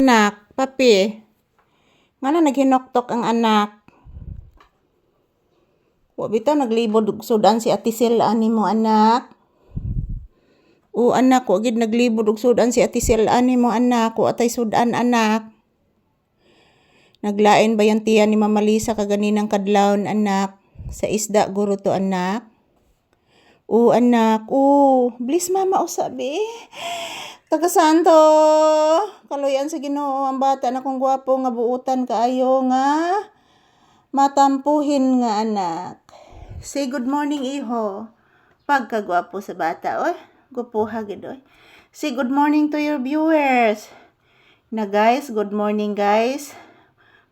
Anak, papi. Nga na naghinoktok ang anak. Wa bitaw naglibod sudan si Ate Sel ani mo anak. O anak, wa gid naglibod sudan si Ate Sel ani mo anak. Wa atay sudan anak. Naglain ba yung tiyan ni Mama Lisa kaganinang kadlawon anak? Sa isda guro to anak. O anak, o please mama usabi. Taga Santo, kaloyan sa Ginoo ang bata na kung gwapo nga buutan kaayo nga matampuhin nga anak. Say good morning iho. Pagkagwapo sa bata, oy. Gupuha gid oy. Say good morning to your viewers. Na guys, good morning guys.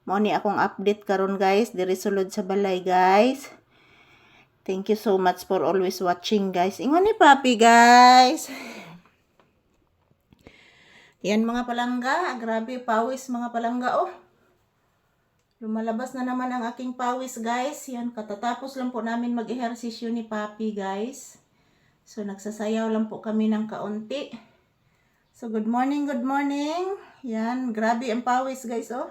Mao ni akong update karon guys, diri sulod sa balay guys. Thank you so much for always watching guys. Ingon ni Papi guys. Yan mga palangga, grabe pawis mga palangga oh. Lumalabas na naman ang aking pawis guys. Yan, katatapos lang po namin mag-ehersisyo ni Papi guys. So nagsasayaw lang po kami ng kaunti. So good morning, good morning. Yan, grabe ang pawis guys oh.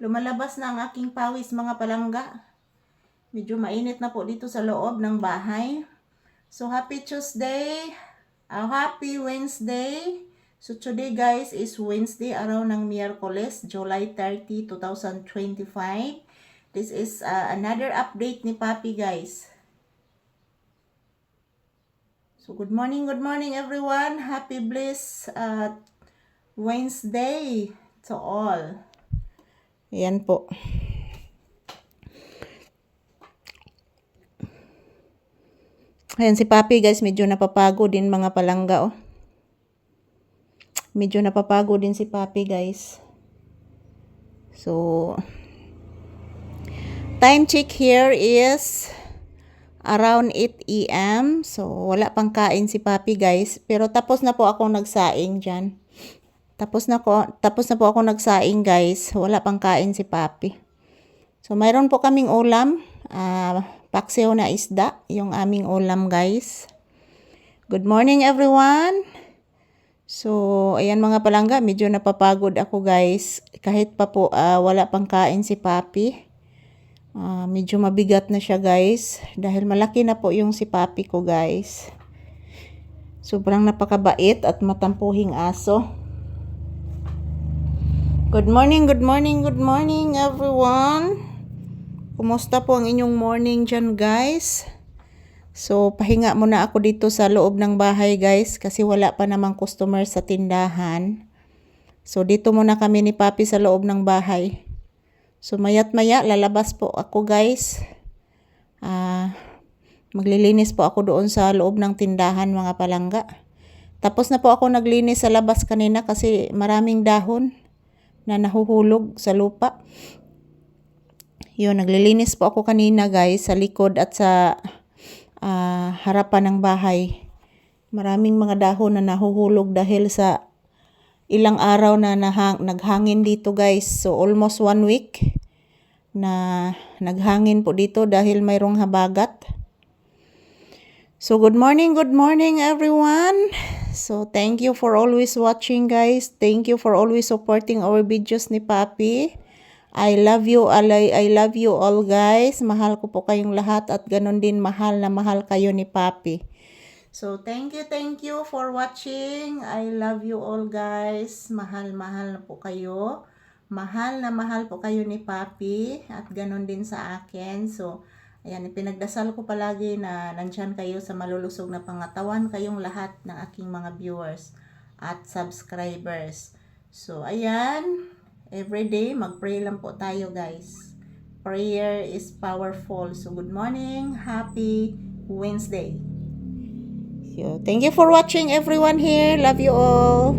Lumalabas na ang aking pawis mga palangga. Medyo mainit na po dito sa loob ng bahay. So happy Tuesday. Uh, happy Wednesday. So today guys is Wednesday araw ng Miyerkules, July 30, 2025. This is uh, another update ni Papi guys. So good morning, good morning everyone. Happy bliss uh, Wednesday to all. Ayan po. Ayan si Papi guys, medyo napapago din mga palangga oh. Medyo napapago din si Papi guys. So, time check here is around 8 a.m. So, wala pang kain si Papi guys. Pero tapos na po ako nagsaing dyan. Tapos na, ko, tapos na po ako nagsaing guys. Wala pang kain si Papi. So, mayroon po kaming ulam. Ah... Uh, paksiw na isda, yung aming ulam guys. Good morning everyone! So, ayan mga palangga, medyo napapagod ako guys. Kahit pa po uh, wala pang kain si Papi. Uh, medyo mabigat na siya guys. Dahil malaki na po yung si Papi ko guys. Sobrang napakabait at matampuhing aso. Good morning, good morning, good morning everyone! Kumusta po ang inyong morning dyan guys? So, pahinga muna ako dito sa loob ng bahay guys kasi wala pa namang customer sa tindahan. So, dito muna kami ni Papi sa loob ng bahay. So, mayat maya lalabas po ako guys. Ah, uh, maglilinis po ako doon sa loob ng tindahan mga palangga. Tapos na po ako naglinis sa labas kanina kasi maraming dahon na nahuhulog sa lupa. Yun, naglilinis po ako kanina guys sa likod at sa uh, harapan ng bahay. Maraming mga dahon na nahuhulog dahil sa ilang araw na nahang, naghangin dito guys. So almost one week na naghangin po dito dahil mayroong habagat. So good morning, good morning everyone. So thank you for always watching guys. Thank you for always supporting our videos ni Papi. I love you, I, I love you all guys. Mahal ko po kayong lahat at ganun din mahal na mahal kayo ni Papi. So, thank you, thank you for watching. I love you all guys. Mahal, mahal na po kayo. Mahal na mahal po kayo ni Papi at ganun din sa akin. So, ayan, pinagdasal ko palagi na nandyan kayo sa malulusog na pangatawan kayong lahat ng aking mga viewers at subscribers. So, ayan, Every day, mag-pray lang po tayo guys. Prayer is powerful. So, good morning. Happy Wednesday. So, thank you for watching everyone here. Love you all.